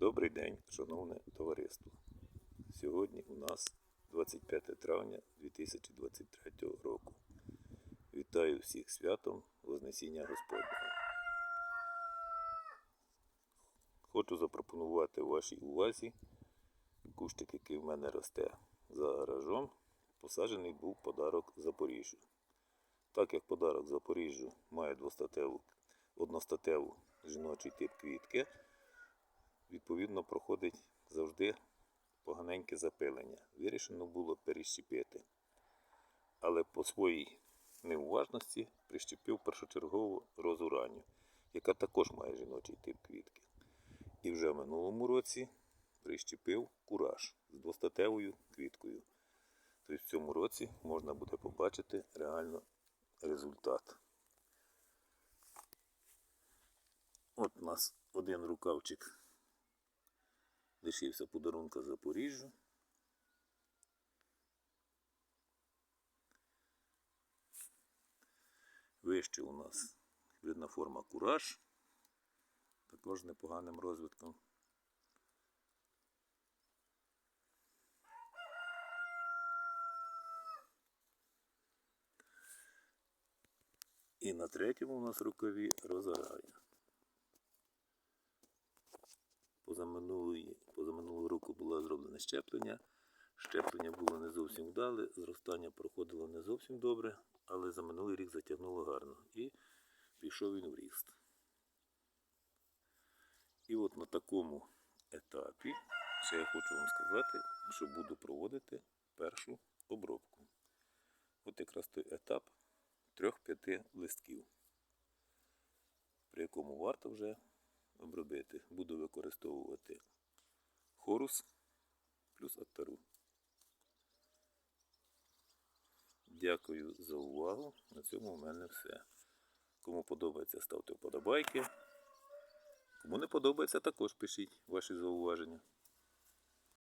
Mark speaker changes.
Speaker 1: Добрий день, шановне товариство. Сьогодні у нас 25 травня 2023 року. Вітаю всіх святом Вознесіння Господнього. Хочу запропонувати вашій увазі кущик, який в мене росте за гаражом. Посаджений був подарок Запоріжжю. Так як подарок Запоріжжю має двостатеву, одностатеву жіночий тип квітки, відповідно проходить завжди поганеньке запилення. Вирішено було перещепити. Але по своїй неуважності прищепив першочергову розу ранню, яка також має жіночий тип квітки. І вже в минулому році прищепив кураж з двостатевою квіткою. Тобто в цьому році можна буде побачити реально результат. От у нас один рукавчик лишився подарунка Запоріжжю. Вище у нас гібридна форма кураж, також непоганим розвитком. І на третьому у нас рукаві розарає. Позаминулої, позаминулого року було зроблене щеплення. Щеплення було не зовсім вдале, зростання проходило не зовсім добре, але за минулий рік затягнуло гарно. І пішов він в ріст. І от на такому етапі ще я хочу вам сказати, що буду проводити першу обробку. От якраз той етап трьох-п'яти листків, при якому варто вже обробити. Буду використовувати хорус Дякую за увагу. На цьому в мене все. Кому подобається, ставте вподобайки. Кому не подобається, також пишіть ваші зауваження.